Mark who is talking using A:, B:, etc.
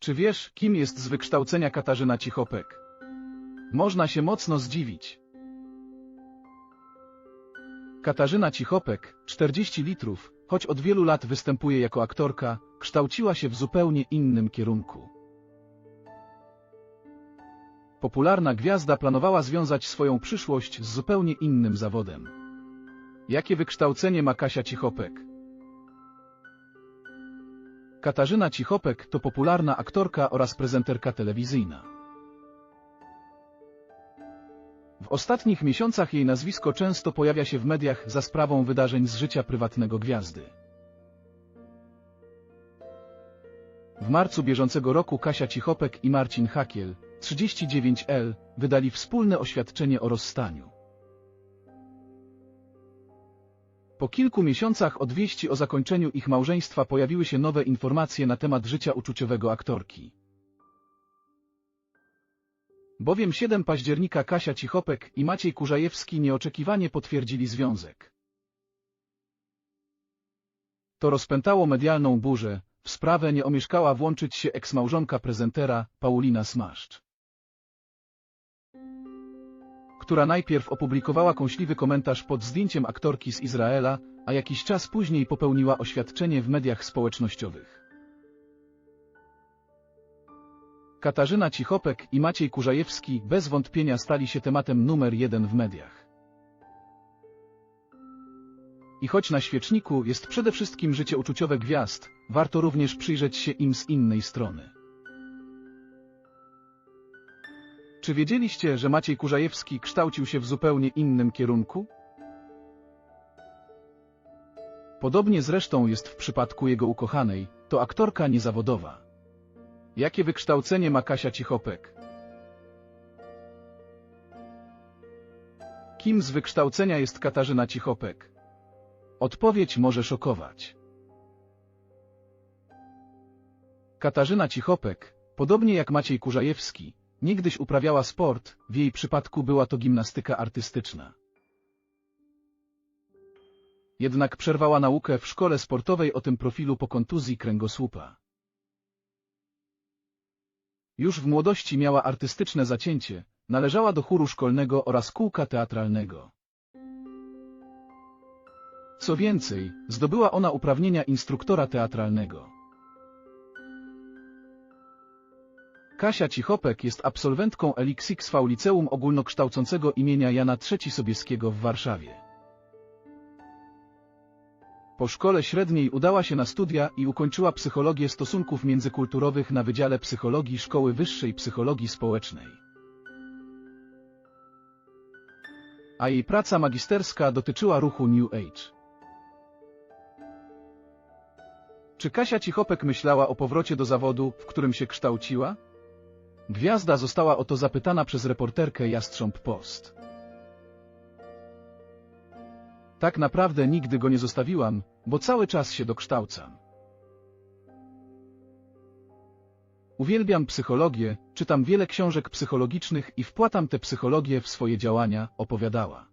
A: Czy wiesz, kim jest z wykształcenia Katarzyna Cichopek? Można się mocno zdziwić. Katarzyna Cichopek, 40 litrów, choć od wielu lat występuje jako aktorka, kształciła się w zupełnie innym kierunku. Popularna gwiazda planowała związać swoją przyszłość z zupełnie innym zawodem. Jakie wykształcenie ma Kasia Cichopek? Katarzyna Cichopek to popularna aktorka oraz prezenterka telewizyjna. W ostatnich miesiącach jej nazwisko często pojawia się w mediach za sprawą wydarzeń z życia prywatnego gwiazdy. W marcu bieżącego roku Kasia Cichopek i Marcin Hakiel, 39L, wydali wspólne oświadczenie o rozstaniu. Po kilku miesiącach od wieści o zakończeniu ich małżeństwa pojawiły się nowe informacje na temat życia uczuciowego aktorki. Bowiem 7 października Kasia Cichopek i Maciej Kurzajewski nieoczekiwanie potwierdzili związek. To rozpętało medialną burzę, w sprawę nie omieszkała włączyć się eksmałżonka prezentera, Paulina Smaszcz. Która najpierw opublikowała kąśliwy komentarz pod zdjęciem aktorki z Izraela, a jakiś czas później popełniła oświadczenie w mediach społecznościowych. Katarzyna Cichopek i Maciej Kurzajewski bez wątpienia stali się tematem numer jeden w mediach. I choć na świeczniku jest przede wszystkim życie uczuciowe gwiazd, warto również przyjrzeć się im z innej strony. Czy wiedzieliście, że Maciej Kurzajewski kształcił się w zupełnie innym kierunku? Podobnie zresztą jest w przypadku jego ukochanej, to aktorka niezawodowa. Jakie wykształcenie ma Kasia Cichopek? Kim z wykształcenia jest Katarzyna Cichopek? Odpowiedź może szokować. Katarzyna Cichopek, podobnie jak Maciej Kurzajewski, niegdyś uprawiała sport, w jej przypadku była to gimnastyka artystyczna. Jednak przerwała naukę w szkole sportowej o tym profilu po kontuzji kręgosłupa. Już w młodości miała artystyczne zacięcie, należała do chóru szkolnego oraz kółka teatralnego. Co więcej, zdobyła ona uprawnienia instruktora teatralnego. Kasia Cichopek jest absolwentką Elixix Liceum Ogólnokształcącego imienia Jana III Sobieskiego w Warszawie. Po szkole średniej udała się na studia i ukończyła psychologię stosunków międzykulturowych na Wydziale Psychologii Szkoły Wyższej Psychologii Społecznej. A jej praca magisterska dotyczyła ruchu New Age. Czy Kasia Cichopek myślała o powrocie do zawodu, w którym się kształciła? Gwiazda została o to zapytana przez reporterkę Jastrząb Post. Tak naprawdę nigdy go nie zostawiłam, bo cały czas się dokształcam. Uwielbiam psychologię, czytam wiele książek psychologicznych i wpłatam tę psychologię w swoje działania, opowiadała.